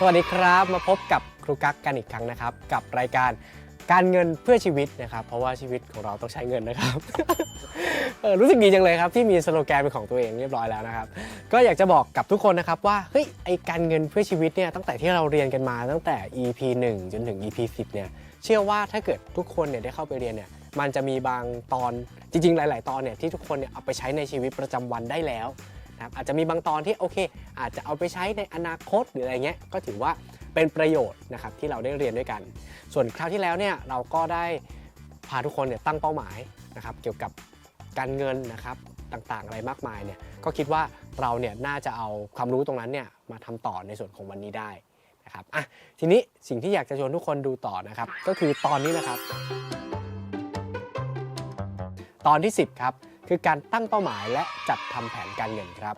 สวัสดีครับ มาพบกับครูกั๊กกันอีกครั้งนะครับ กับรายการการเงินเพื่อชีวิตนะครับ เพราะว่าชีวิตของเราต้องใช้เงินนะครับ เออรู้สึกดีจังเลยครับที่มีสโลแกนเป็นของตัวเองเรียบร้อยแล้วนะครับ ก็อยากจะบอกกับทุกคนนะครับว่าเฮ้ยไอการเงินเพื่อชีวิตเนี่ยตั้งแต่ที่เราเรียนกันมาตั้งแต่ EP 1 จนถึง EP 10เนี่ยเชื่อว่าถ้าเกิดทุกคนเนี่ยได้เข้าไปเรียนเนี่ยมันจะมีบางตอนจริง ๆ หลาย ๆ ตอนเนี่ยที่ทุกคนเนี่ยเอาไปใช้ในชีวิตประจำวันได้แล้ว นะครับอาจจะมีบางตอนที่โอเค อาจจะเอาไปใช้ในอนาคตหรืออะไรเงี้ยก็ถือว่าเป็นประโยชน์นะครับที่เราได้เรียนด้วยกัน ส่วนคราวที่แล้วเนี่ยเราก็ได้พาทุกคนเนี่ยตั้งเป้าหมายนะครับเกี่ยวกับการเงินนะครับต่างๆ อะไรมากมายเนี่ยก็คิดว่าเราเนี่ยน่าจะเอาความรู้ตรงนั้นเนี่ยมาทำต่อในส่วนของวันนี้ได้นะครับอะทีนี้สิ่งที่อยากจะชวนทุกคนดูต่อนะครับก็คือตอนนี้นะครับ ตอนที่ 10 ครับ คือการตั้งเป้าหมายและจัดทำแผนการเงินครับ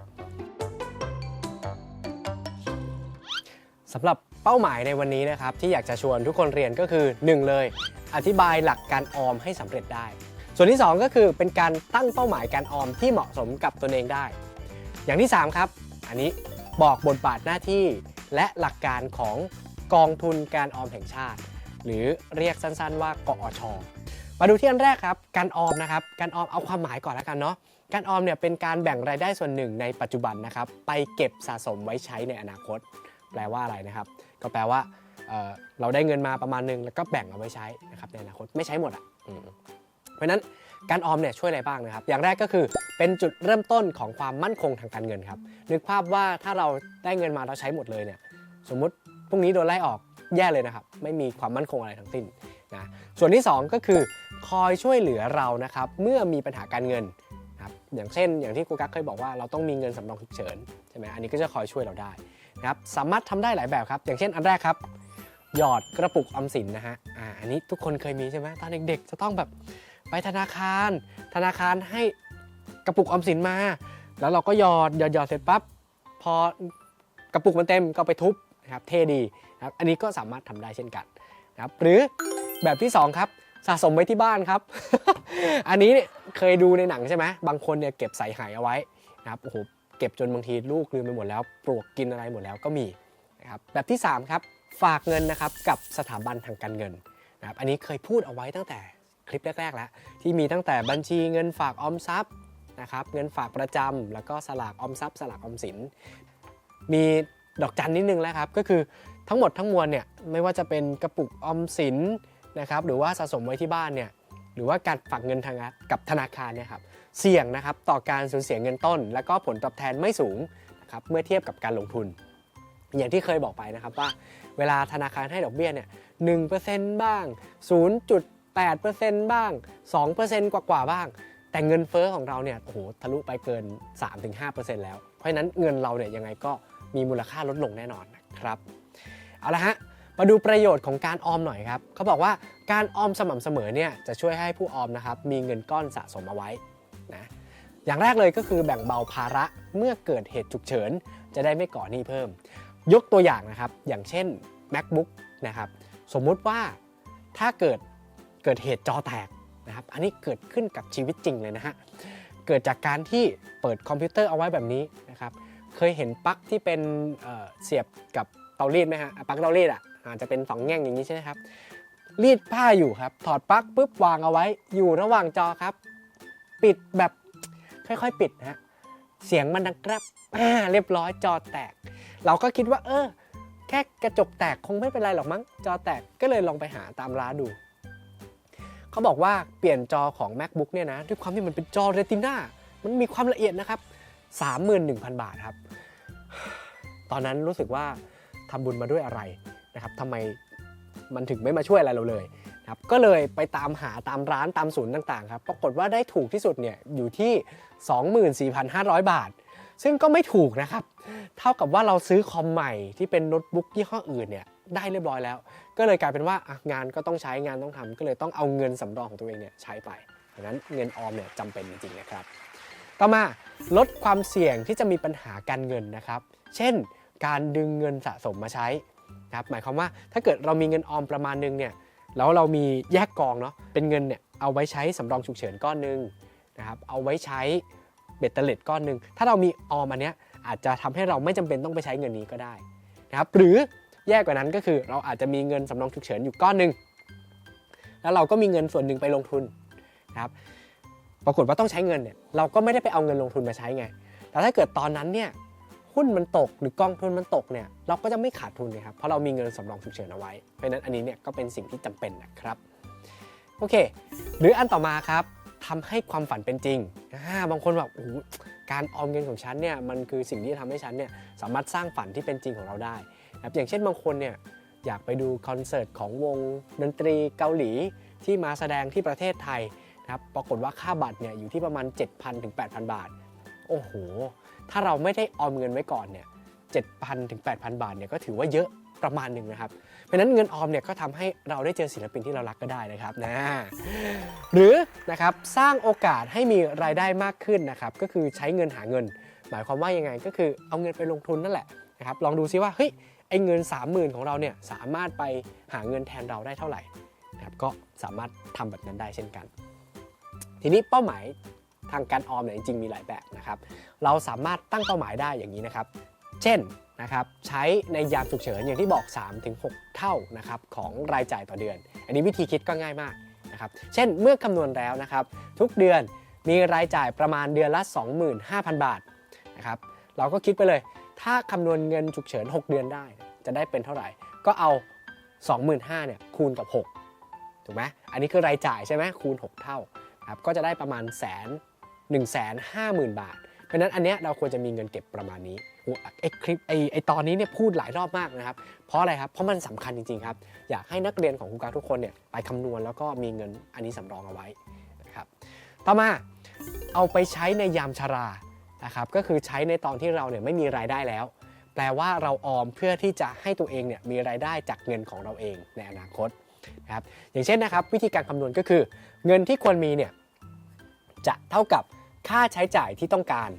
สำหรับเป้าหมายในวันนี้นะครับที่อยากจะชวนทุกคนเรียนก็คือ 1 เลย อธิบายหลักการออมให้สำเร็จได้ ส่วนที่ 2 ก็คือเป็นการตั้งเป้าหมายการออมที่เหมาะสมกับตนเองได้ อย่างที่ 3 ครับ อันนี้บอกบทบาทหน้าที่ และหลักการของกองทุนการออมแห่งชาติ หรือเรียกสั้นๆว่ากอช มาดูที่อันแรกครับ การออมนะครับ การออมเอาความหมายก่อนแล้วกันเนาะ การออมเนี่ยเป็นการแบ่งรายได้ส่วนหนึ่งในปัจจุบันนะครับ ไปเก็บสะสมไว้ใช้ในอนาคต แปลว่าอะไรนะครับ ก็แปลว่าเเราได้เงินมาประมาณหนึงแล้วก็แบ่งเอาไว้ใช้นะครับในอนาคตไม่ใช้หมดอะเพราะนั้นการออมเนี่ยช่วยอะไรบ้างนะครับ อย่างแรกก็คือเป็นจุดเริ่มต้นของความมั่นคงทางการเงินครับนึกภาพว่าถ้าเราได้เงินมาเราใช้หมดเลยเนี่ยสมมุติพรุ่งนี้โดนไล่ออกแย่เลยนะครับ ไม่มีความมั่นคงอะไรทั้งสิ้นนะส่วนที่สองก็คือ คอยช่วยเหลือเรานะครับเมื่อมีปัญหาการเงินนะครับอย่างเช่น อย่างที่ครูกักเคยบอกว่าเราต้องมีเงินสำรองฉุกเฉินใช่ไหมอันนี้ก็จะคอยช่วยเราได้นะครับสามารถทำได้หลายแบบครับ อย่างเช่นอันแรกครับ หยอดกระปุกออมสินนะฮะอ่าอันนี้ทุกคนเคยมีใช่ไหมตอนเด็กๆ จะต้องแบบไปธนาคาร ธนาคารให้กระปุกออมสินมา แล้วเราก็หยอดหยอดหยอดเสร็จปั๊บพอกระปุกมันเต็มก็ไปทุบนะครับเท่ดีนะครับอันนี้ก็สามารถทำได้เช่นกันนะครับหรือแบบที่สองครับ สะสมไว้ที่บ้านครับ อันนี้เคยดูในหนังใช่ไหมบางคนเนี่ยเก็บใส่หายเอาไว้นะครับโอ้โหเก็บจนบางทีลูกลืมไปหมดแล้ว ปลวกกินอะไรหมดแล้วก็มีนะครับแบบที่ 3 ครับ ฝากเงินนะครับกับสถาบันทางการเงินนะครับอันนี้เคยพูดเอาไว้ตั้งแต่คลิปแรก ๆ แล้ว ที่มีตั้งแต่บัญชีเงินฝากออมทรัพย์นะครับเงินฝากประจำแล้วก็สลากออมทรัพย์ สลากออมสิน มีดอกจันนิดนึงแล้วครับก็คือทั้งหมดทั้งมวลเนี่ยไม่ว่าจะเป็นกระปุกออมสิน นะครับหรือว่าสะสมไว้ที่บ้านเนี่ยหรือว่าการฝากเงินทางกับธนาคารเนี่ยครับเสี่ยงนะครับต่อการสูญเสียเงินต้น แล้วก็ผลตอบแทนไม่สูงนะครับเมื่อเทียบกับการลงทุน อย่างที่เคยบอกไปนะครับว่า เวลาธนาคารให้ดอกเบี้ยเนี่ยหนึ่งเปอร์เซ็นต์บ้าง 0.8%บ้าง 2%กว่ากว่าบ้าง แต่เงินเฟ้อของเราเนี่ยโอ้โหทะลุไปเกิน 3-5%แล้ว เพราะฉะนั้นเงินเราเนี่ยยังไงก็มีมูลค่าลดลงแน่นอนนะครับเอาละฮะ มาดูประโยชน์ของการออมหน่อยครับเขาบอกว่าการออมสม่ำเสมอเนี่ยจะช่วยให้ผู้ออมนะครับมีเงินก้อนสะสมเอาไว้นะอย่างแรกเลยก็คือแบ่งเบาภาระเมื่อเกิดเหตุฉุกเฉิน จะได้ไม่ก่อหนี้เพิ่ม ยกตัวอย่างนะครับอย่างเช่น macbook นะครับสมมุติว่าถ้าเกิดเกิดเหตุจอแตกนะครับอันนี้เกิดขึ้นกับชีวิตจริงเลยนะฮะเกิดจากการที่เปิดคอมพิวเตอร์เอาไว้แบบนี้นะครับเคยเห็นปลั๊กที่เป็นเเสียบกับเตารีดไหมฮะอะปลั๊กเตารีดอะอาจจะเป็นสองแง่งอย่างนี้ใช่ไหมครับรีดผ้าอยู่ครับ ถอดปลั๊กปุ๊บวางเอาไว้ อยู่ระหว่างจอครับ ปิดแบบค่อยๆ ปิดนะฮะเสียงมันดังกรบอ่าเรียบร้อยจอแตก เราก็คิดว่า เออ แค่กระจกแตกคงไม่เป็นไรหรอกมั้ง จอแตกก็เลยลองไปหาตามร้านดู เขาบอกว่าเปลี่ยนจอของ macbook เนี่ยนะ ด้วยความที่มันเป็นจอ retina มันมีความละเอียดนะครับ 31,000 บาทครับ ตอนนั้นรู้สึกว่าทำบุญมาด้วยอะไร นะครับทำไมมันถึงไม่มาช่วยอะไรเราเลยนะครับก็เลยไปตามหาตามร้านตามศูนย์ต่างๆครับปรากฏว่าได้ถูกที่สุดเนี่ยอยู่ที่ 24,500 บาท ซึ่งก็ไม่ถูกนะครับ เท่ากับว่าเราซื้อคอมใหม่ที่เป็นโน้ตบุ๊กยี่ห้ออื่นเนี่ยได้เรียบร้อยแล้ว ก็เลยกลายเป็นว่างานก็ต้องใช้งานต้องทำก็เลยต้องเอาเงินสำรองของตัวเองเนี่ยใช้ไปดังนั้นเงินออมเนี่ยจำเป็นจริงๆนะครับ ต่อมาลดความเสี่ยงที่จะมีปัญหาการเงินนะครับ เช่น การดึงเงินสะสมมาใช้ ครับหมายความว่าถ้าเกิดเรามีเงินออมประมาณนึงเนี่ยแล้วเรามีแยกกองเนาะเป็นเงินเนี่ยเอาไว้ใช้สำรองฉุกเฉินก้อนหนึ่งนะครับเอาไว้ใช้เบ็ดเตล็ดก้อนหนึ่งถ้าเรามีออมอันเนี้ยอาจจะทำให้เราไม่จำเป็นต้องไปใช้เงินนี้ก็ได้นะครับหรือแย่กว่านั้นก็คือเราอาจจะมีเงินสำรองฉุกเฉินอยู่ก้อนหนึ่งแล้วเราก็มีเงินส่วนหนึ่งไปลงทุนนะครับปรากฏว่าต้องใช้เงินเนี่ยเราก็ไม่ได้ไปเอาเงินลงทุนมาใช้ไงแต่ถ้าเกิดตอนนั้นเนี่ย หุ้นมันตกหรือกองทุนมันตกเนี่ยเราก็จะไม่ขาดทุนเลยครับเพราะเรามีเงินสำรองฉุกเฉินเอาไว้ เพราะนั้นอันนี้เนี่ยก็เป็นสิ่งที่จำเป็นนะครับโอเค หรืออันต่อมาครับทำให้ความฝันเป็นจริงบางคนแบบโอ้การออมเงินของฉันเนี่ยมันคือสิ่งที่ทำให้ฉันเนี่ยสามารถสร้างฝันที่เป็นจริงของเราได้นะครับอย่างเช่นบางคนเนี่ยอยากไปดูคอนเสิร์ตของวงดนตรีเกาหลีที่มาแสดงที่ประเทศไทยนะครับปรากฏว่าค่าบัตรเนี่ยอยู่ที่ประมาณ 7,000ถึง8,000 บาท โอ้โห ถ้าเราไม่ได้ออมเงินไว้ก่อนเนี่ย7,000ถึง8,000บาทเนี่ยก็ถือว่าเยอะประมาณหนึ่งนะครับ เพราะนั้นเงินออมเนี่ยก็ทำให้เราได้เจอศิลปินที่เรารักก็ได้นะครับนะ หรือนะครับสร้างโอกาสให้มีรายได้มากขึ้นนะครับ ก็คือใช้เงินหาเงิน หมายความว่ายังไงก็คือเอาเงินไปลงทุนนั่นแหละนะครับ ลองดูซิว่าเฮ้ยไอ้เงิน 30,000 ของเราเนี่ยสามารถไปหาเงินแทนเราได้เท่าไหร่นะครับก็สามารถทำแบบนั้นได้เช่นกัน ทีนี้เป้าหมาย ทางการออมเนี่ยจริงๆมีหลายแบบนะครับเราสามารถตั้งเป้าหมายได้อย่างนี้นะครับ เช่นนะครับใช้ในยามฉุกเฉินอย่างที่บอก 3-6 เท่านะครับของรายจ่ายต่อเดือน อันนี้วิธีคิดก็ง่ายมากนะครับเช่นเมื่อคำนวณแล้วนะครับ ทุกเดือนมีรายจ่ายประมาณเดือนละ 25,000 บาทนะครับเราก็คิดไปเลย ถ้าคำนวณเงินฉุกเฉิน 6 เดือนได้ จะได้เป็นเท่าไหร่ ก็เอา 25,000เนี่ยคูณกับ 6 ถูกไหมอันนี้คือรายจ่ายใช่ไหมคูณ 6 เท่าครับก็จะได้ประมาณแสน หนึ่งแสนห้าหมื่นบาท เพราะนั้นอันเนี้ยเราควรจะมีเงินเก็บประมาณนี้โอ้ไอคลิปไอไอตอนนี้เนี่ยพูดหลายรอบมากนะครับ เพราะอะไรครับ เพราะมันสำคัญจริงๆครับ อยากให้นักเรียนของครูการทุกคนเนี่ยไปคำนวณแล้วก็มีเงินอันนี้สำรองเอาไว้นะครับ ต่อมาเอาไปใช้ในยามชรานะครับ ก็คือใช้ในตอนที่เราเนี่ยไม่มีรายได้แล้ว แปลว่าเราออมเพื่อที่จะให้ตัวเองเนี่ยมีรายได้จากเงินของเราเองในอนาคตนะครับ อย่างเช่นนะครับ วิธีการคำนวณก็คือ เงินที่ควรมีเนี่ยจะเท่ากับ ค่าใช้จ่ายที่ต้องการ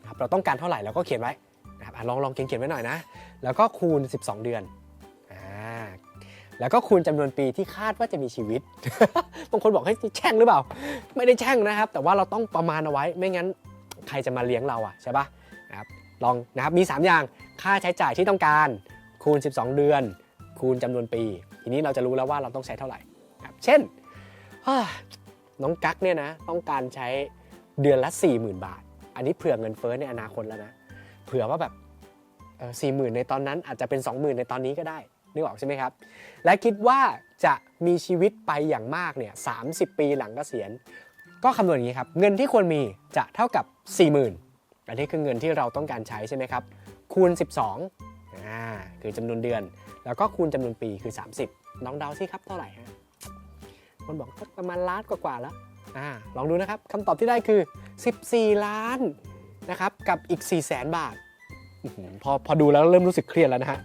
นะครับเราต้องการเท่าไหร่เราก็เขียนไว้นะครับอลองลองเขียนเขียนไว้หน่อยนะ แล้วก็คูณ 12 เดือนอ่าแล้วก็คูณจำนวนปีที่คาดว่าจะมีชีวิต บางคนบอกให้แช่งหรือเปล่า ไม่ได้แช่งนะครับ แต่ว่าเราต้องประมาณเอาไว้ ไม่งั้นใครจะมาเลี้ยงเราอะใช่ปะนะครับลองนะครับมี 3 อย่างค่าใช้จ่ายที่ต้องการ คูณ 12 เดือน คูณจำนวนปี ทีนี้เราจะรู้แล้วว่าเราต้องใช้เท่าไหร่นะครับเช่นน้องกั๊กเนี่ยนะต้องการใช้ เดือนละ 40,000 บาท อันนี้เผื่อเงินเฟ้อในอนาคตแล้วนะ เผื่อว่าแบบสี่หมื่นในตอนนั้นอาจจะเป็น 20,000 ในตอนนี้ก็ได้นึกออกใช่ไหมครับ และคิดว่าจะมีชีวิตไปอย่างมากเนี่ยสาปีหลังเกษียณ ก็คำนวณอย่างนี้ครับ เงินที่ควรมีจะเท่ากับ 40,000 อันนี้คือเงินที่เราต้องการใช้ใช่ไหมครับ คูณ 12อ่าคือจำนวนเดือน แล้วก็คูณจำนวนปีคือ 30น้องเดาสิครับเท่าไหร่ฮะคนบอกประมาณล้านกว่าๆแล้ว อ่าลองดูนะครับคำตอบที่ได้คือ 14 ล้านนะครับกับอีก 4 0 0แสนบาทพอพอดูแล้วเริ่มรู้สึกเครียดแล้วนะฮะ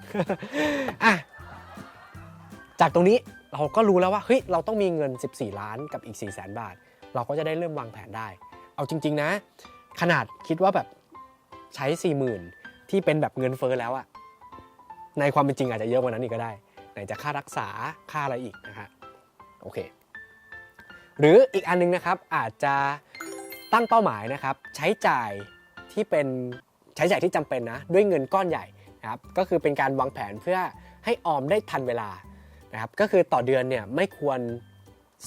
อะจากตรงนี้เราก็รู้แล้วว่าเฮ้ยเราต้องมีเงิน 14 ล้านกับอีก 4 0 0แสนบาท เราก็จะได้เริ่มวางแผนได้ เอาจริง ๆ นะ ขนาดคิดว่าแบบใช้ 40,000 ที่เป็นแบบเงินเฟ้อแล้วอะในความเป็นจริงอาจจะเยอะกว่านั้นอีกก็ได้ ไหนจะค่ารักษาค่าอะไรอีกนะฮะโอเค หรืออีกอันนึงนะครับอาจจะตั้งเป้าหมายนะครับ ใช้จ่ายที่เป็นใช้จ่ายที่จำเป็นนะด้วยเงินก้อนใหญ่นะครับก็คือเป็นการวางแผนเพื่อให้ออมได้ทันเวลานะครับก็คือต่อเดือนเนี่ยไม่ควร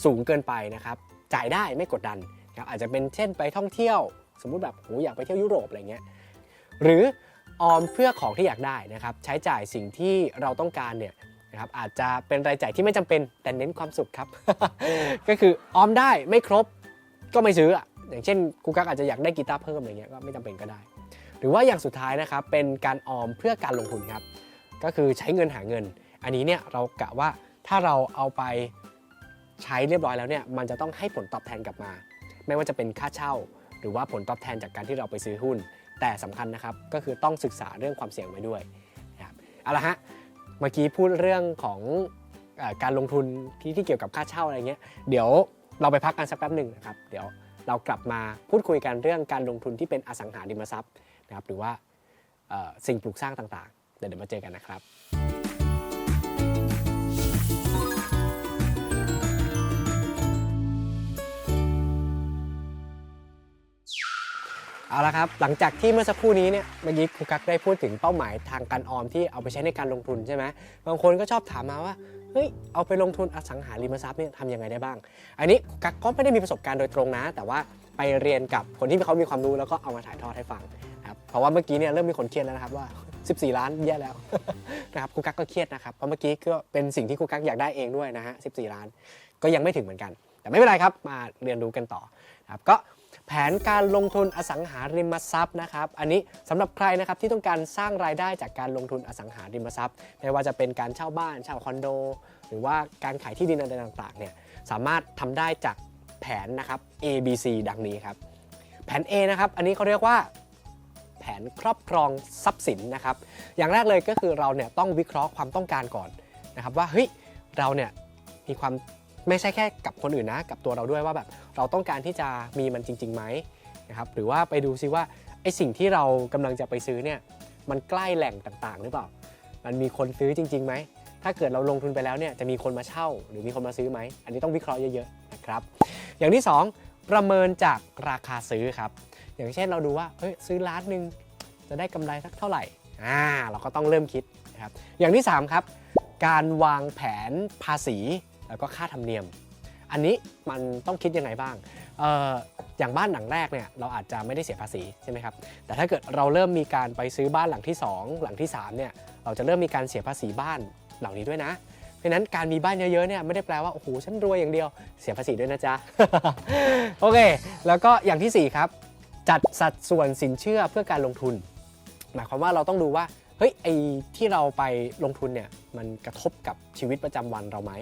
สูงเกินไปนะครับ จ่ายได้ไม่กดดันนะครับอาจจะเป็นเช่นไปท่องเที่ยว สมมุติแบบโหอยากไปเที่ยวยุโรปอะไรเงี้ยหรือออมเพื่อของที่อยากได้นะครับ ใช้จ่ายสิ่งที่เราต้องการเนี่ย นะครับอาจจะเป็นรายจ่ายที่ไม่จำเป็นแต่เน้นความสุขครับ ก็คือออมได้ไม่ครบก็ไม่ซื้ออย่างเช่นครูกั๊กอาจจะอยากได้กีตาร์เพิ่มอะไรเงี้ยก็ไม่จำเป็นก็ได้ หรือว่าอย่างสุดท้ายนะครับเป็นการออมเพื่อการลงทุนครับ ก็คือใช้เงินหาเงิน อันนี้เนี่ยเรากะว่าถ้าเราเอาไปใช้เรียบร้อยแล้วเนี่ยมันจะต้องให้ผลตอบแทนกลับมา ไม่ว่าจะเป็นค่าเช่า หรือว่าผลตอบแทนจากการที่เราไปซื้อหุ้น แต่สำคัญนะครับก็คือต้องศึกษาเรื่องความเสี่ยงไว้ด้วยนะครับเอาละฮะ เมื่อกี้พูดเรื่องของอการลงทุนที่ที่เกี่ยวกับค่าเช่าอะไรเงี้ยเดี๋ยวเราไปพักกันสักแป๊บหนึ่งนะครับเดี๋ยวเรากลับมาพูดคุยกันเรื่องการลงทุนที่เป็นอสังหาริมทรัพย์นะครับหรือว่าสิ่งปลูกสร้างต่างๆ เดี๋ยวเดี๋ยวมาเจอกันนะครับ เอาละครับ หลังจากที่เมื่อสักครู่นี้เนี่ยเมื่อกี้ครูกักได้พูดถึงเป้าหมายทางการออมที่เอาไปใช้ในการลงทุนใช่ไหมบางคนก็ชอบถามมาว่าเฮ้ยเอาไปลงทุนอสังหาริมทรัพย์เนี่ยทำยังไงได้บ้าง อันนี้ครูกักก็ไม่ได้มีประสบการณ์โดยตรงนะ แต่ว่าไปเรียนกับคนที่เขามีความรู้แล้วก็เอามาถ่ายทอดให้ฟังครับเพราะว่าเมื่อกี้เนี่ยเริ่มมีคนเครียดแล้วนะครับว่า 14 ล้านแย่แล้วนะครับครูกักก็เครียดนะครับเพราะเมื่อกี้ก็เป็นสิ่งที่ครูกักอยากได้เองด้วยนะฮะ14 ล้าน ก็ยังไม่ถึงเหมือนกัน แต่ไม่เป็นไรครับมาเรียนรู้กันต่อครับก็ แผนการลงทุนอสังหาริมทรัพย์นะครับ อันนี้สำหรับใครนะครับที่ต้องการสร้างรายได้จากการลงทุนอสังหาริมทรัพย์ ไม่ว่าจะเป็นการเช่าบ้านเช่าคอนโด หรือว่าการขายที่ดินอะไรต่างๆเนี่ยสามารถทำได้จากแผนนะครับ A B C ดังนี้ครับ แผน A นะครับ อันนี้เขาเรียกว่าแผนครอบครองทรัพย์สินนะครับ อย่างแรกเลยก็คือเราเนี่ยต้องวิเคราะห์ความต้องการก่อนนะครับว่าเฮ้ยเราเนี่ยมีความ ไม่ใช่แค่กับคนอื่นนะ กับตัวเราด้วยว่าแบบเราต้องการที่จะมีมันจริงๆไหมนะครับหรือว่าไปดูซิว่าไอสิ่งที่เรากำลังจะไปซื้อเนี่ยมันใกล้แหล่งต่างๆ หรือเปล่า มันมีคนซื้อจริงๆไหมถ้าเกิดเราลงทุนไปแล้วเนี่ยจะมีคนมาเช่า หรือมีคนมาซื้อไหมอันนี้ต้องวิเคราะห์เยอะๆนะครับอย่างที่สองประเมินจากราคาซื้อครับอย่างเช่นเราดูว่าเฮ้ยซื้อล้านหนึ่งจะได้กำไรสักเท่าไหร่อ่าเราก็ต้องเริ่มคิดนะครับอย่างที่ 3 ครับ การวางแผนภาษี แล้วก็ค่าธรรมเนียม อันนี้มันต้องคิดยังไงบ้างอออย่างบ้านหลังแรกเนี่ยเราอาจจะไม่ได้เสียภาษีใช่ไหมครับแต่ถ้าเกิดเราเริ่มมีการไปซื้อบ้านหลังที่ 2 หลังที่3เนี่ยเราจะเริ่มมีการเสียภาษีบ้านเหล่านี้ด้วยนะเพราะนั้นการมีบ้านเยอะๆเนี่ยไม่ได้แปลว่าโอ้โหฉันรวยอย่างเดียวเสียภาษีด้วยนะจ๊ะ โอเค แล้วก็อย่างทีสี่ 4 ครับ จัดสัดส่วนสินเชื่อเพื่อการลงทุน หมายความว่าเราต้องดูว่าเฮ้ยไอที่เราไปลงทุนเนี่ยมันกระทบกับชีวิตประจำวันเราไหม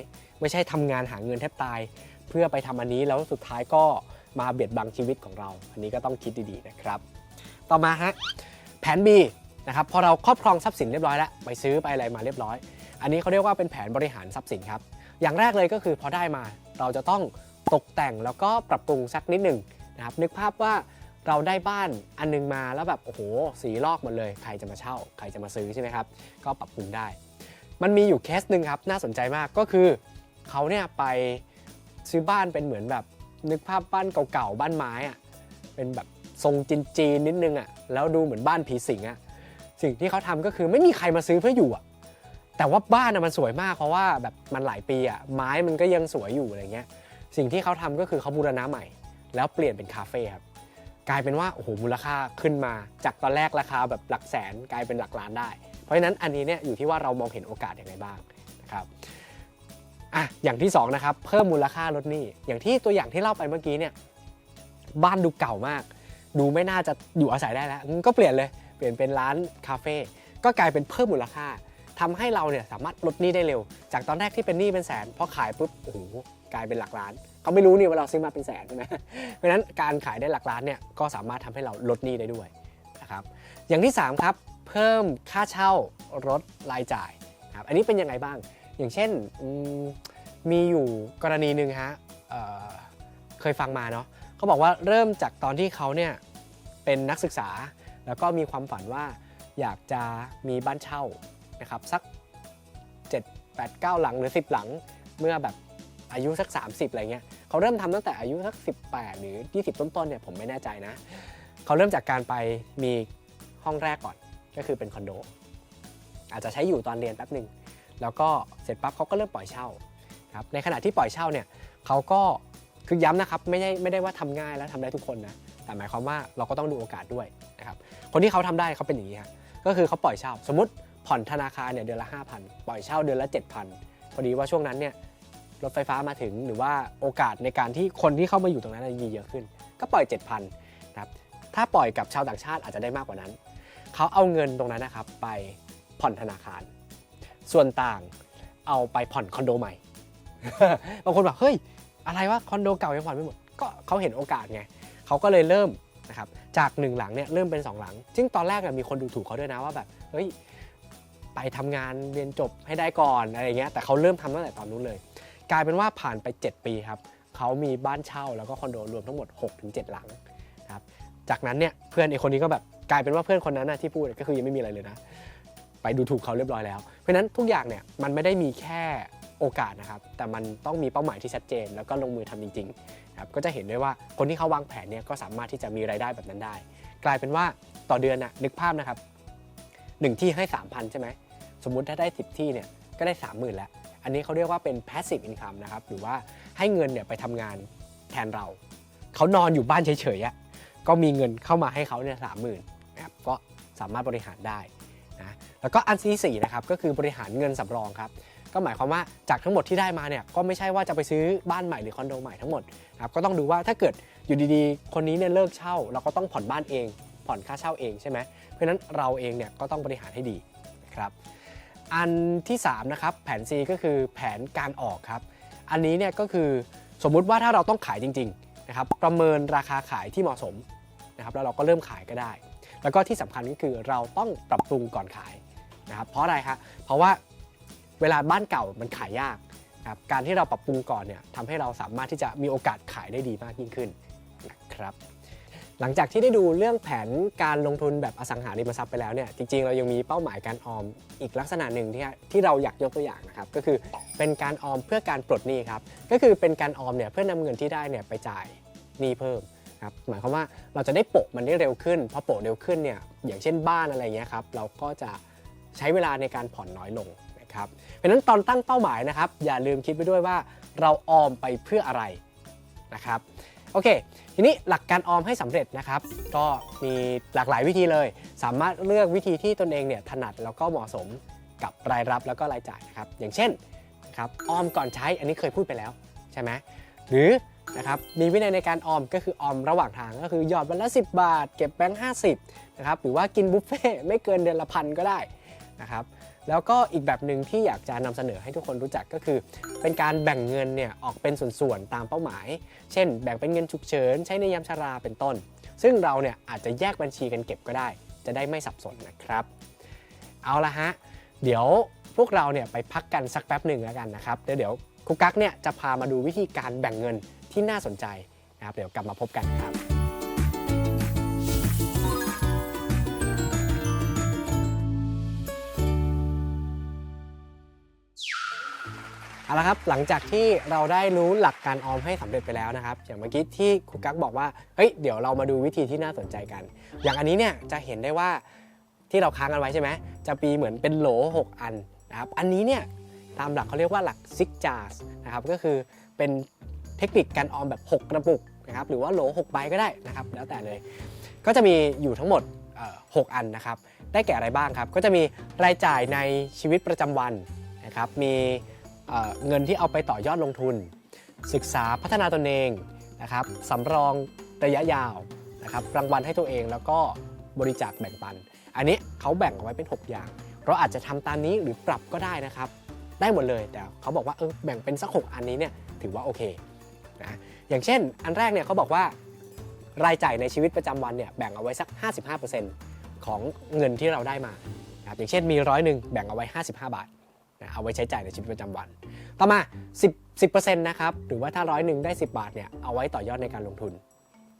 ไม่ใช่ทำงานหาเงินแทบตาย เพื่อไปทำอันนี้แล้วสุดท้ายก็มาเบียดบังชีวิตของเรา อันนี้ก็ต้องคิดดีๆนะครับ ต่อมาฮะแผน B นะครับพอเราครอบครองทรัพย์สินเรียบร้อยแล้วไปซื้อไปอะไรมาเรียบร้อย อันนี้เขาเรียกว่าเป็นแผนบริหารทรัพย์สินครับอย่างแรกเลยก็คือพอได้มาเราจะต้องตกแต่งแล้วก็ปรับปรุงสักนิดหนึ่งนะครับนึกภาพว่าเราได้บ้านอันนึงมาแล้วแบบโอ้โหสีลอกหมดเลย ใครจะมาเช่า ใครจะมาซื้อใช่ไหมครับ ก็ปรับปรุงได้ มันมีอยู่เคสหนึ่งครับน่าสนใจมากก็คือ เขาเนี่ยไปซื้อบ้านเป็นเหมือนแบบนึกภาพบ้านเก่าๆบ้านไม้อะเป็นแบบทรงจีนๆนิดนึงอะแล้วดูเหมือนบ้านผีสิงอะสิ่งที่เขาทำก็คือไม่มีใครมาซื้อเพื่ออยู่อะแต่ว่าบ้านอะมันสวยมากเพราะว่าแบบมันหลายปีอะไม้มันก็ยังสวยอยู่อะไรเงี้ยสิ่งที่เขาทำก็คือเขาบูรณะใหม่ แล้วเปลี่ยนเป็นคาเฟ่ครับกลายเป็นว่าโอ้โหมูลค่าขึ้นมา จากตอนแรกราคาแบบหลักแสนกลายเป็นหลักล้านได้ เพราะฉะนั้นอันนี้เนี่ยอยู่ที่ว่าเรามองเห็นโอกาสอย่างไรบ้างนะครับ อะอย่างที่สองนะครับเพิ่มมูลค่าลดหนี้ อย่างที่ตัวอย่างที่เล่าไปเมื่อกี้เนี่ยบ้านดูเก่ามาก ดูไม่น่าจะอยู่อาศัยได้แล้วก็เปลี่ยนเลยเปลี่ยนเป็นร้านคาเฟ่ก็กลายเป็นเพิ่มมูลค่าทำให้เราเนี่ยสามารถลดหนี้ได้เร็ว จากตอนแรกที่เป็นหนี้เป็นแสนพอขายปุ๊บโอ้โหกลายเป็นหลักล้านเขาไม่รู้นี่ว่าเราซื้อมาเป็นแสนใช่ไหมเพราะฉะนั้นการขายได้หลักล้านเนี่ยก็สามารถทำให้เราลดหนี้ได้ด้วยนะครับอย่างที่3ครับเพิ่มค่าเช่ารถรายจ่ายครับอันนี้เป็นยังไงบ้าง อย่างเช่นมีอยู่กรณีหนึ่งฮะเเคยฟังมาเนาะเขาบอกว่าเริ่มจากตอนที่เขาเนี่ยเป็นนักศึกษา แล้วก็มีความฝันว่าอยากจะมีบ้านเช่านะครับสัก 7 8 9 หลังหรือ 10 หลังเมื่อแบบอายุสัก 30อะไรเงี้ยเขาเริ่มทำตั้งแต่อายุสัก 18 หรือ 20 ต้นๆเนี่ยผมไม่แน่ใจนะเขาเริ่มจากการไปมีห้องแรกก่อนก็คือเป็นคอนโดอาจจะใช้อยู่ตอนเรียนแป๊บหนึ่ง แล้วก็เสร็จปั๊บเขาก็เริ่มปล่อยเช่าครับในขณะที่ปล่อยเช่าเนี่ยเขาก็คือย้ำนะครับไม่ได้ไม่ได้ว่าทำง่ายแล้วทำได้ทุกคนนะแต่หมายความว่าเราก็ต้องดูโอกาสด้วยนะครับคนที่เขาทำได้เขาเป็นอย่างนี้ฮะก็คือเขาปล่อยเช่า สมมติผ่อนธนาคารเนี่ยเดือนละ 5,000 ปล่อยเช่าเดือนละ 7,000 พอดีว่าช่วงนั้นเนี่ยรถไฟฟ้ามาถึงหรือว่าโอกาสในการที่คนที่เข้ามาอยู่ตรงนั้นมีเยอะขึ้น ก็ปล่อย 7,000นะครับถ้าปล่อยกับชาวต่างชาติอาจจะได้มากกว่านั้น เขาเอาเงินตรงนั้นนะครับไปผ่อนธนาคาร ส่วนต่างเอาไปผ่อนคอนโดใหม่ บางคนบอกเฮ้ย อะไรวะคอนโดเก่ายังผ่อนไม่หมด ก็เขาเห็นโอกาสไงเขาก็เลยเริ่มนะครับจากหนึ่งหลังเนี่ยเริ่มเป็นสองหลัง ซึ่งตอนแรกเนี่ยมีคนดูถูกเขาด้วยนะว่าแบบเฮ้ยไปทำงานเรียนจบให้ได้ก่อนอะไรเงี้ยแต่เขาเริ่มทำตั้งแต่ตอนนู้นเลย กลายเป็นว่าผ่านไป 7 ปีครับเขามีบ้านเช่าแล้วก็คอนโดรวมทั้งหมด 6-7 หลังครับจากนั้นเนี่ยเพื่อนไอ้คนนี้ก็แบบกลายเป็นว่าเพื่อนคนนั้นนะที่พูดก็คือยังไม่มีอะไรเลยนะ ไปดูถูกเขาเรียบร้อยแล้ว เพราะฉะนั้นทุกอย่างเนี่ยมันไม่ได้มีแค่โอกาสนะครับ แต่มันต้องมีเป้าหมายที่ชัดเจน แล้วก็ลงมือทำจริงๆครับก็จะเห็นได้ว่าคนที่เขาวางแผนเนี่ยก็สามารถที่จะมีรายได้แบบนั้นได้ กลายเป็นว่าต่อเดือนนะนึกภาพนะครับหนึ่งที่ให้ 3,000 ใช่ไหม สมมุติถ้าได้ 10 ที่เนี่ยก็ได้ 30,000 แล้ว อันนี้เขาเรียกว่าเป็น passive income นะครับ หรือว่าให้เงินเนี่ยไปทำงานแทนเรา เขานอนอยู่บ้านเฉยๆอะก็มีเงินเข้ามาให้เขาเนี่ยสามหมื่นนะครับ ก็สามารถบริหารได้นะ แล้วก็อันที่สี่นะครับก็คือบริหารเงินสำรองครับก็หมายความว่าจากทั้งหมดที่ได้มาเนี่ยก็ไม่ใช่ว่าจะไปซื้อบ้านใหม่หรือคอนโดใหม่ทั้งหมดครับก็ต้องดูว่าถ้าเกิดอยู่ดีๆ คนนี้เนี่ยเลิกเช่า เราก็ต้องผ่อนบ้านเอง ผ่อนค่าเช่าเองใช่ไหมเพราะนั้นเราเองเนี่ยก็ต้องบริหารให้ดีนะครับอันที่3นะครับแผน C ก็คือแผนการออกครับ อันนี้เนี่ยก็คือสมมุติว่าถ้าเราต้องขายจริงๆนะครับประเมินราคาขายที่เหมาะสมนะครับแล้วเราก็เริ่มขายก็ได้ แล้วก็ที่สำคัญก็คือเราต้องปรับปรุงก่อนขาย นะครับเพราะอะไรครับเพราะว่าเวลาบ้านเก่ามันขายยากนะครับการที่เราปรับปรุงก่อนเนี่ยทำให้เราสามารถที่จะมีโอกาสขายได้ดีมากยิ่งขึ้นนะครับหลังจากที่ได้ดูเรื่องแผนการลงทุนแบบอสังหาริมทรัพย์ไปแล้วเนี่ยจริงๆ เรายังมีเป้าหมายการออมอีกลักษณะหนึ่งที่ที่เราอยากยกตัวอย่างนะครับก็คือเป็นการออมเพื่อการปลดหนี้ครับก็คือเป็นการออมเนี่ยเพื่อนำเงินที่ได้เนี่ยไปจ่ายหนี้เพิ่มครับหมายความว่าเราจะได้โปะมันได้เร็วขึ้นพอโปะเร็วขึ้นเนี่ยอย่างเช่นบ้านอะไรเงี้ยครับเราก็จะ ใช้เวลาในการผ่อนน้อยลงนะครับเพราะนั้นตอนตั้งเป้าหมายนะครับ อย่าลืมคิดไปด้วยว่าเราออมไปเพื่ออะไรนะครับโอเค ทีนี้หลักการออมให้สำเร็จนะครับ ก็มีหลากหลายวิธีเลย สามารถเลือกวิธีที่ตนเองเนี่ยถนัดแล้วก็เหมาะสมกับรายรับแล้วก็รายจ่ายนะครับ อย่างเช่นนะครับออมก่อนใช้อันนี้เคยพูดไปแล้วใช่ไหมหรือนะครับมีวินัยในการออมก็คือออมระหว่างทางก็คือหยอดวันละ 10 บาท เก็บแบงค์50นะครับหรือว่ากินบุฟเฟ่ต์ไม่เกินเดือนละพันก็ได้ นะครับแล้วก็อีกแบบหนึ่งที่อยากจะนำเสนอให้ทุกคนรู้จักก็คือ เป็นการแบ่งเงินเนี่ยออกเป็นส่วนๆตามเป้าหมาย เช่น แบ่งเป็นเงินฉุกเฉินใช้ในยามชาราเป็นต้น ซึ่งเราเนี่ยอาจจะแยกบัญชีกันเก็บก็ได้ จะได้ไม่สับสนนะครับ เอาละฮะเดี๋ยวพวกเราเนี่ยไปพักกันสักแป๊บหนึ่งแล้วกันนะครับเดี๋ยวเดี๋ยวครูกั๊กเนี่ยจะพามาดูวิธีการแบ่งเงินที่น่าสนใจนะครับเดี๋ยวกลับมาพบกันครับ เอาละครับหลังจากที่เราได้รู้หลักการออมให้สำเร็จไปแล้วนะครับอย่างเมื่อกี้ที่ครูกั๊กบอกว่าเฮ้ยเดี๋ยวเรามาดูวิธีที่น่าสนใจกัน อย่างอันนี้เนี่ยจะเห็นได้ว่าที่เราค้างกันไว้ใช่ไหมจะมีเหมือนเป็นโหล 6 อันนะครับอันนี้เนี่ยตามหลักเขาเรียกว่าหลักซิกจาสนะครับก็คือเป็นเทคนิคการออมแบบ 6 กระปุกนะครับหรือว่าโหล 6 ใบก็ได้นะครับแล้วแต่เลย ก็จะมีอยู่ทั้งหมด 6 อันนะครับได้แก่อะไรบ้างครับ ก็จะมีรายจ่ายในชีวิตประจำวันนะครับมี เงินที่เอาไปต่อยอดลงทุน ศึกษาพัฒนาตนเองนะครับสำรองระยะยาวนะครับรางวัลให้ตัวเองแล้วก็บริจาคแบ่งปัน อันนี้เขาแบ่งเอาไว้เป็น 6 อย่าง เราอาจจะทำตามนี้หรือปรับก็ได้นะครับ ได้หมดเลยแต่เขาบอกว่าเออแบ่งเป็นสัก 6 อันนี้เนี่ยถือว่าโอเคนะอย่างเช่น อันแรกเนี่ยเขาบอกว่ารายจ่ายในชีวิตประจำวันเนี่ยแบ่งเอาไว้สัก 55%ของเงินที่เราได้มานะอย่างเช่นมีร้อยหนึ่งแบ่งเอาไว้ 55 บาท นะเอาไว้ใช้จ่ายในชีวิตประจำวัน ต่อมา 10 10%นะครับหรือว่าถ้าร้อยหนึ่งได้ 10 บาทเนี่ยเอาไว้ต่อยอดในการลงทุน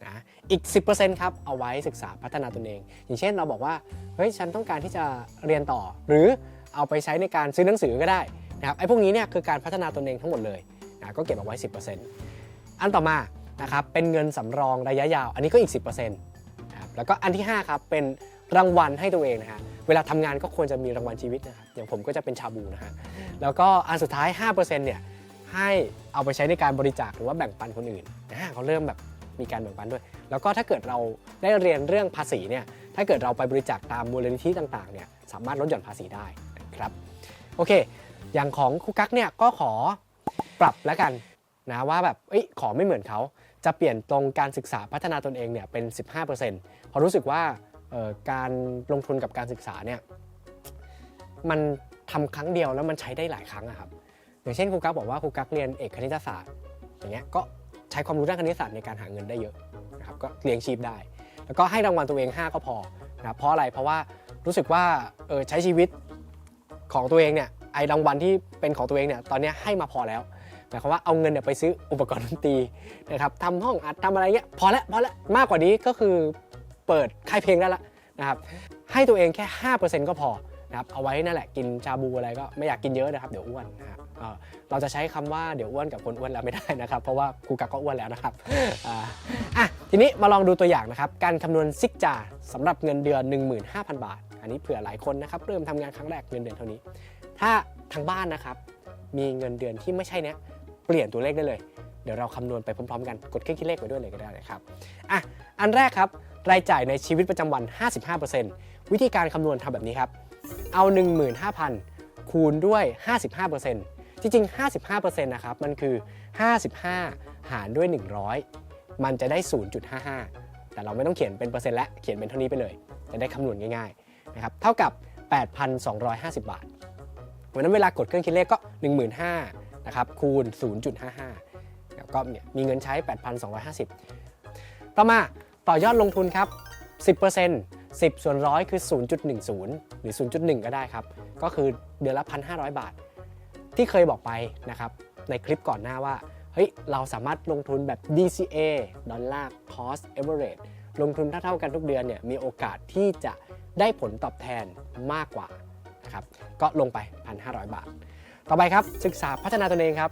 นะอีก 10%ครับเอาไว้ศึกษาพัฒนาตนเอง อย่างเช่นเราบอกว่าเฮ้ยฉันต้องการที่จะเรียนต่อ หรือเอาไปใช้ในการซื้อหนังสือก็ได้นะครับไอ้พวกนี้เนี่ยคือการพัฒนาตนเองทั้งหมดเลยนะก็เก็บเอาไว้ 10%อันต่อมานะครับเป็นเงินสำรองระยะยาว อันนี้ก็อีก 10%นะครับแล้วก็อันที่ 5 ครับ เป็นรางวัลให้ตัวเองนะฮะ เวลาทำงานก็ควรจะมีรางวัลชีวิตนะครับอย่างผมก็จะเป็นชาบูนะฮะแล้วก็อันสุดท้าย 5%เนี่ยให้เอาไปใช้ในการบริจาคหรือว่าแบ่งปันคนอื่นนะเขาเริ่มแบบมีการแบ่งปันด้วย แล้วก็ถ้าเกิดเราได้เรียนเรื่องภาษีเนี่ยถ้าเกิดเราไปบริจาคตามมูลนิธิต่างๆเนี่ยสามารถลดหย่อนภาษีได้นะครับโอเค อย่างของครูกั๊กเนี่ยก็ขอปรับแล้วกันนะว่าแบบอ้ขอไม่เหมือนเขาจะเปลี่ยนตรงการศึกษาพัฒนาตนเองเนี่ยเป็น 15%เพราะรู้สึกว่า การลงทุนกับการศึกษาเนี่ยมันทำครั้งเดียวแล้วมันใช้ได้หลายครั้งอะครับอย่างเช่นครูกั๊กบอกว่าครูกั๊กเรียนเอกคณิตศาสตร์อย่างเงี้ยก็ใช้ความรู้ด้านคณิตศาสตร์ในการหาเงินได้เยอะนะครับก็เลี้ยงชีพได้ แล้วก็ให้รางวัลตัวเอง 5 ก็พอนะเพราะอะไรเพราะว่ารู้สึกว่าเออใช้ชีวิตของตัวเองเนี่ยไอรางวัลที่เป็นของตัวเองเนี่ยตอนนี้ให้มาพอแล้วหมายความว่าเอาเงินเนี่ยไปซื้ออุปกรณ์ดนตรีนะครับทำห้องอัดทำอะไรเงี้ยพอแล้วพอแล้วมากกว่านี้ก็คือ เปิดค่ายเพลงได้ละนะครับให้ตัวเองแค่ 5%ก็พอนะครับเอาไว้นั่นแหละกินชาบูอะไรก็ไม่อยากกินเยอะนะครับเดี๋ยวอ้วนนะครับเเราจะใช้คำว่าเดี๋ยวอ้วนกับคนอ้วนแล้วไม่ได้นะครับ เพราะว่าครูกักก็อ้วนแล้วนะครับอะทีนี้มาลองดูตัวอย่างนะครับ การคำนวณซิกจ่าสำหรับเงินเดือน 15,000 บาท อันนี้เผื่อหลายคนนะครับเริ่มทำงานครั้งแรกเงินเดือนเท่านี้ ถ้าทางบ้านนะครับมีเงินเดือนที่ไม่ใช่เนี้ยเปลี่ยนตัวเลขได้เลย เดี๋ยวเราคำนวณไปพร้อมๆ กันกดเครื่องคิดเลขไว้ด้วยเลยก็ได้นะครับอะอันแรกครับ รายจ่ายในชีวิตประจำวัน 55%วิธีการคำนวณทำแบบนี้ครับ เอา 15,000 คูณด้วย 55%จริงๆ 55%นะครับ มันคือ 55 หารด้วย 100 มันจะได้ 0.55 แต่เราไม่ต้องเขียนเป็นเปอร์เซ็นต์และ เขียนเป็นเท่านี้ไปเลย จะได้คำนวณง่ายๆ นะครับ เท่ากับ 8,250 บาทเพราะฉะนั้นเวลากดเครื่องคิดเลขก็ 15,000นะครับ คูณ 0.55 แล้วก็เนี่ยมีเงินใช้ 8,250 ต่อมา ต่อยอดลงทุนครับ 10% 10 ส่วนร้อยคือ 0.10 หรือ 0.1 ก็ได้ครับ ก็คือเดือนละ 1,500 บาท ที่เคยบอกไปนะครับ ในคลิปก่อนหน้าว่า เฮ้ย เราสามารถลงทุนแบบ DCA Dollar Cost Average ลงทุนเท่าๆกันทุกเดือนเนี่ย มีโอกาสที่จะได้ผลตอบแทนมากกว่านะครับ ก็ลงไป 1,500 บาท ต่อไปครับ ศึกษาพัฒนาตนเองครับ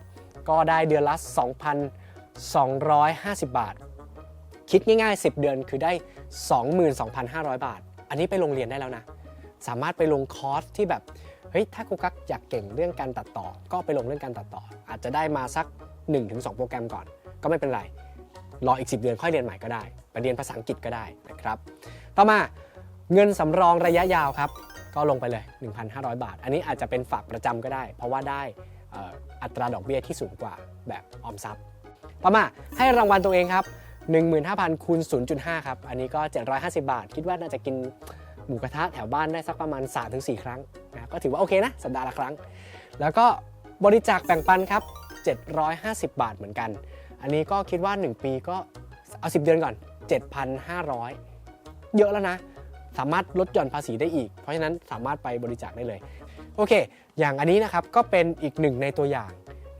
ก็ได้เดือนละ 2,250 บาท คิดง่ายๆ 10 เดือนคือได้ 22,500 บาท อันนี้ไปโรงเรียนได้แล้วนะ สามารถไปลงคอร์สที่แบบ เฮ้ย ถ้าครูกักอยากเก่งเรื่องการตัดต่อ ก็ไปลงเรื่องการตัดต่อ อาจจะได้มาสัก 1-2 โปรแกรมก่อน ก็ไม่เป็นไร รออีก 10 เดือนค่อยเรียนใหม่ก็ได้ ไปเรียนภาษาอังกฤษก็ได้นะครับ ต่อมาเงินสำรองระยะยาวครับ ก็ลงไปเลย 1,500 บาท อันนี้อาจจะเป็นฝากประจำก็ได้ เพราะว่าได้อัตราดอกเบี้ยที่สูงกว่าแบบออมทรัพย์ ต่อมาให้รางวัลตัวเองครับ 15,000คูณ0.5 ครับ อันนี้ก็ 750 บาท คิดว่าน่าจะกินหมูกระทะแถวบ้านได้สักประมาณ 3-4 ครั้งนะก็ถือว่าโอเคนะ สัปดาห์ละครั้ง แล้วก็บริจาคแบ่งปันครับ 750 บาทเหมือนกัน อันนี้ก็คิดว่า 1 ปีก็เอา 10 เดือนก่อน 7,500 เยอะแล้วนะ สามารถลดหย่อนภาษีได้อีก เพราะฉะนั้นสามารถไปบริจาคได้เลย โอเค อย่างอันนี้นะครับก็เป็นอีกหนึ่งในตัวอย่าง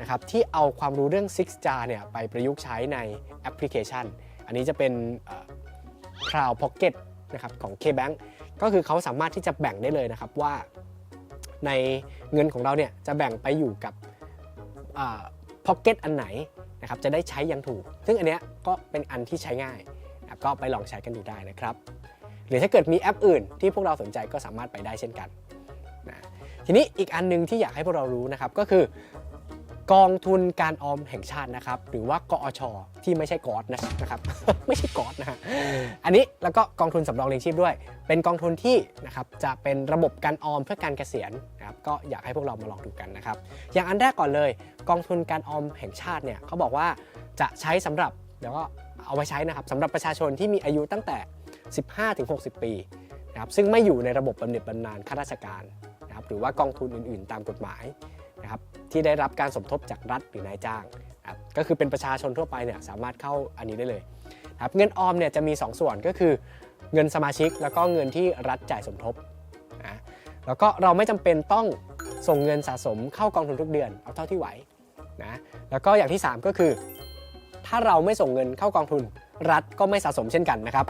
นะครับที่เอาความรู้เรื่อง Six Jar เนี่ยไปประยุกต์ใช้ในแอปพลิเคชัน อันนี้จะเป็น Cloud Pocket นะครับของ KBank ก็คือเขาสามารถที่จะแบ่งได้เลยนะครับว่าในเงินของเราเนี่ยจะแบ่งไปอยู่กับพ็อกเก็ตอันไหนนะครับจะได้ใช้อยังถูก ซึ่งอันเนี้ยก็เป็นอันที่ใช้ง่ายนะก็ไปลองใช้กันดูได้นะครับ หรือถ้าเกิดมีแอปอื่นที่พวกเราสนใจก็สามารถไปได้เช่นกันนะทีนี้อีกอันหนึงที่อยากให้พวกเรารู้นะครับก็คือ กองทุนการออมแห่งชาตินะครับ หรือว่ากอช ที่ไม่ใช่กอดนะครับ ไม่ใช่กอดนะฮะอันนี้แล้วก็กองทุนสำรองเลี้ยงชีพด้วย เป็นกองทุนที่นะครับจะเป็นระบบการออมเพื่อการเกษียณนะครับก็อยากให้พวกเรามาลองดูกันนะครับ อย่างอันแรกก่อนเลย กองทุนการออมแห่งชาติเนี่ยเขาบอกว่าจะใช้สำหรับเดี๋ยวก็เอาไว้ใช้นะครับสำหรับประชาชนที่มีอายุตั้งแต่ 15-60 ปีนะครับซึ่งไม่อยู่ในระบบบำเหน็จบำนาญข้าราชการนะครับหรือว่ากองทุนอื่น ๆ ตามกฎหมาย นะครับที่ได้รับการสมทบจากรัฐหรือนายจ้างนะครับก็คือเป็นประชาชนทั่วไปเนี่ยสามารถเข้าอันนี้ได้เลยนะครับเงินออมเนี่ยจะมี2ส่วนก็คือเงินสมาชิก แล้วก็เงินที่รัฐจ่ายสมทบนะแล้วก็เราไม่จำเป็นต้องส่งเงินสะสมเข้ากองทุนทุกเดือนเอาเท่าที่ไหวนะแล้วก็อย่างที่ 3 ก็คือ ถ้าเราไม่ส่งเงินเข้ากองทุนรัฐก็ไม่สะสมเช่นกันนะครับ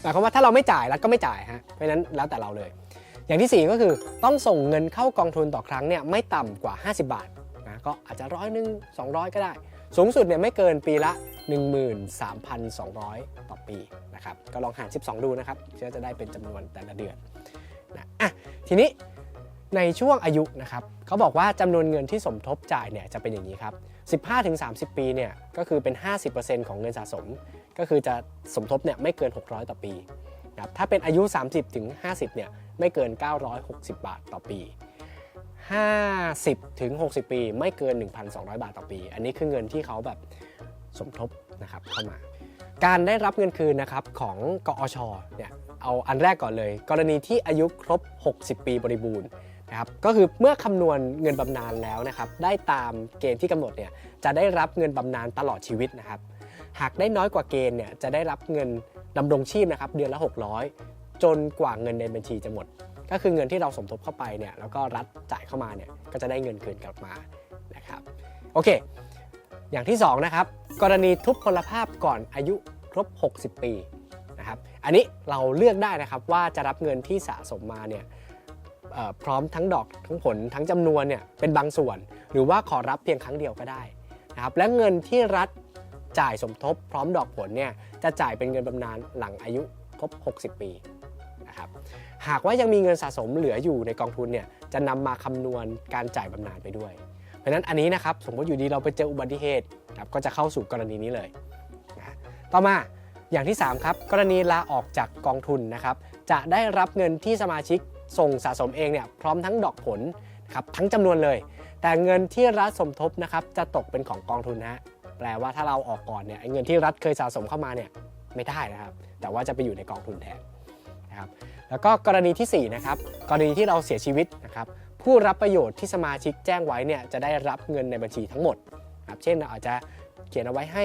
หมายความว่าถ้าเราไม่จ่ายรัฐก็ไม่จ่ายฮะเพราะฉะนั้นแล้วแต่เราเลย อย่างที่ 4 ก็คือต้องส่งเงินเข้ากองทุนต่อครั้งเนี่ยไม่ต่ำกว่า 50 บาทนะก็อาจจะร้อยหนึ่ง200 ก็ได้ สูงสุดเนี่ยไม่เกินปีละ 13,200 ต่อปีนะครับก็ลองหาร 12 ดูนะครับเชื่อจะได้เป็นจำนวนแต่ละเดือนนะอะทีนี้ในช่วงอายุนะครับเขาบอกว่าจำนวนเงินที่สมทบจ่ายเนี่ยจะเป็นอย่างนี้ครับ 15-30 ปีเนี่ยก็คือเป็น 50%ของเงินสะสม ก็คือจะสมทบเนี่ยไม่เกิน 600 ต่อปีนะครับถ้าเป็นอายุ 30-50เนี่ย ไม่เกิน 960 บาทต่อปี 50ถึง60 ปี ไม่เกิน 1,200 บาทต่อปี อันนี้คือเงินที่เขาแบบสมทบนะครับเข้ามา การได้รับเงินคืนนะครับของกอชเนี่ยเอาอันแรกก่อนเลย กรณีที่อายุครบ 60 ปีบริบูรณ์นะครับก็คือเมื่อคำนวณเงินบำนาญแล้วนะครับได้ตามเกณฑ์ที่กำหนดเนี่ยจะได้รับเงินบำนาญตลอดชีวิตนะครับหากได้น้อยกว่าเกณฑ์เนี่ยจะได้รับเงินดำรงชีพนะครับเดือนละ 600 จนกว่าเงินในบัญชีจะหมด ก็คือเงินที่เราสมทบเข้าไปเนี่ยแล้วก็รัฐจ่ายเข้ามาเนี่ยก็จะได้เงินคืนกลับมานะครับโอเค อย่างที่2นะครับกรณีทุพพลภาพก่อนอายุครบ 60 ปีนะครับอันนี้เราเลือกได้นะครับว่าจะรับเงินที่สะสมมาเนี่ยพร้อมทั้งดอกทั้งผลทั้งจำนวนเนี่ยเป็นบางส่วน หรือว่าขอรับเพียงครั้งเดียวก็ได้นะครับและเงินที่รัฐจ่ายสมทบพร้อมดอกผลเนี่ยจะจ่ายเป็นเงินบำนาญหลังอายุครบ 60 ปี นะครับหากว่ายังมีเงินสะสมเหลืออยู่ในกองทุนเนี่ยจะนำมาคำนวณการจ่ายบำนาญไปด้วย เพราะฉะนั้นอันนี้นะครับสมมติอยู่ดีเราไปเจออุบัติเหตุครับก็จะเข้าสู่กรณีนี้เลยนะต่อมาอย่างที่ 3 ครับกรณีลาออกจากกองทุนนะครับจะได้รับเงินที่สมาชิกส่งสะสมเองเนี่ยพร้อมทั้งดอกผลครับทั้งจำนวนเลย แต่เงินที่รัฐสมทบนะครับจะตกเป็นของกองทุนนะแปลว่าถ้าเราออกก่อนเนี่ยเงินที่รัฐเคยสะสมเข้ามาเนี่ยไม่ได้นะครับ แต่ว่าจะไปอยู่ในกองทุนแทน นะครับแล้วก็กรณีทีสี่ 4 นะครับ กรณีที่เราเสียชีวิตนะครับผู้รับประโยชน์ที่สมาชิกแจ้งไว้เนี่ยจะได้รับเงินในบัญชีทั้งหมดครับเช่นเราอาจจะเขียนเอาไว้ให้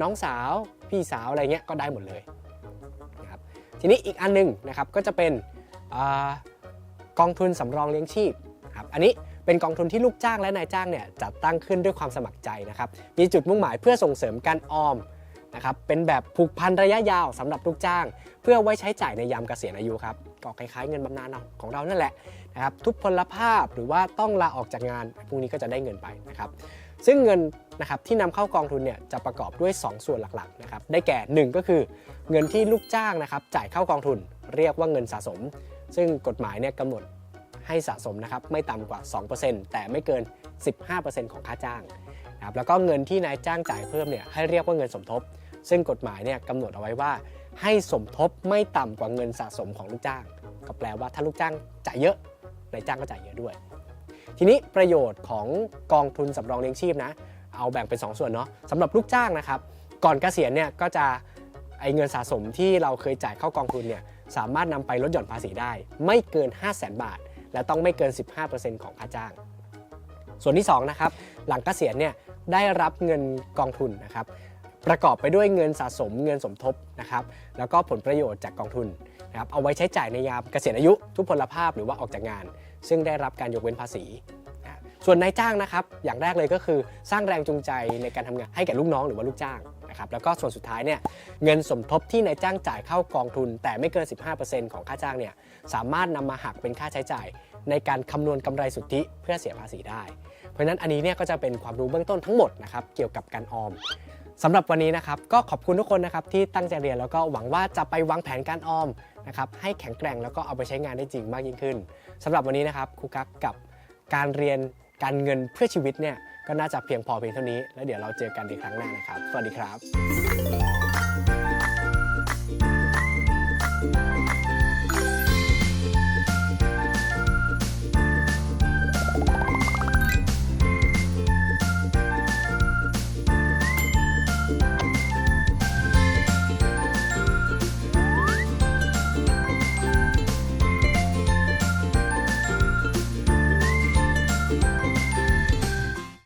น้องสาวพี่สาวอะไรเงี้ยก็ได้หมดเลยนะครับทีนี้อีกอันหนึงนะครับก็จะเป็นอกองทุนสำรองเลี้ยงชีพครับอันนี้เป็นกองทุนที่ลูกจ้างและนายจ้างเนี่ยจัดตั้งขึ้นด้วยความสมัครใจนะครับมีจุดมุ่งหมายเพื่อส่งเสริมการออม นะครับเป็นแบบผูกพันระยะยาวสำหรับลูกจ้าง เพื่อไว้ใช้จ่ายในยามเกษียณอายุครับก็คล้ายๆเงินบำนาญของเรานั่นแหละนะครับทุพพลภาพหรือว่าต้องลาออกจากงานพวกนี้ก็จะได้เงินไปนะครับซึ่งเงินนะครับที่นำเข้ากองทุนเนี่ยจะประกอบด้วย 2 ส่วนหลักๆนะครับได้แก่ 1 ก็คือเงินที่ลูกจ้างนะครับจ่ายเข้ากองทุนเรียกว่าเงินสะสม ซึ่งกฎหมายเนี่ยกำหนดให้สะสมนะครับไม่ต่ำกว่า 2%แต่ไม่เกิน 15%ของค่าจ้างนะครับแล้วก็เงินที่นายจ้างจ่ายเพิ่มเนี่ยให้เรียกว่าเงินสมทบ ซึ่งกฎหมายเนี่ยกำหนดเอาไว้ว่า ให้สมทบไม่ต่ำกว่าเงินสะสมของลูกจ้าง ก็แปลว่าถ้าลูกจ้างจ่ายเยอะนายจ้างก็จ่ายเยอะด้วย ทีนี้ประโยชน์ของกองทุนสำรองเลี้ยงชีพนะ เอาแบ่งเป็น 2 ส่วนเนาะสำหรับลูกจ้างนะครับ ก่อนเกษียณเนี่ยก็จะไอเงินสะสมที่เราเคยจ่ายเข้ากองทุนเนี่ยสามารถนำไปลดหย่อนภาษีได้ ไม่เกิน 5 0 0 0 0 0บาท และต้องไม่เกิน 15%ของค่าจ้าง ส่วนที่2นะครับหลังเกษียณเนี่ยได้รับเงินกองทุนนะครับ ประกอบไปด้วยเงินสะสมเงินสมทบนะครับแล้วก็ผลประโยชน์จากกองทุนนะครับเอาไว้ใช้จ่ายในยามเกษียณอายุ ทุพพลภาพหรือว่าออกจากงาน ซึ่งได้รับการยกเว้นภาษี ส่วนนายจ้างนะครับอย่างแรกเลยก็คือสร้างแรงจูงใจในการทำงานให้แก่ลูกน้องหรือว่าลูกจ้างนะครับแล้วก็ส่วนสุดท้ายเนี่ยเงินสมทบที่นายจ้างจ่ายเข้ากองทุน แต่ไม่เกิน 15%ของค่าจ้างเนี่ยสามารถนำมาหักเป็นค่าใช้จ่าย ในการคำนวณกำไรสุทธิเพื่อเสียภาษีได้ เพราะฉะนั้นอันนี้เนี่ยก็จะเป็นความรู้เบื้องต้นทั้งหมดนะครับเกี่ยวกับการออม สำหรับวันนี้นะครับก็ขอบคุณทุกคนนะครับที่ตั้งใจเรียนแล้วก็หวังว่าจะไปวางแผนการออมนะครับให้แข็งแกร่งแล้วก็เอาไปใช้งานได้จริงมากยิ่งขึ้นสำหรับวันนี้นะครับครูกักกับการเรียนการเงินเพื่อชีวิตเนี่ยก็น่าจะเพียงพอเพียงเท่านี้ แล้วเดี๋ยวเราเจอกันในครั้งหน้านะครับ สวัสดีครับ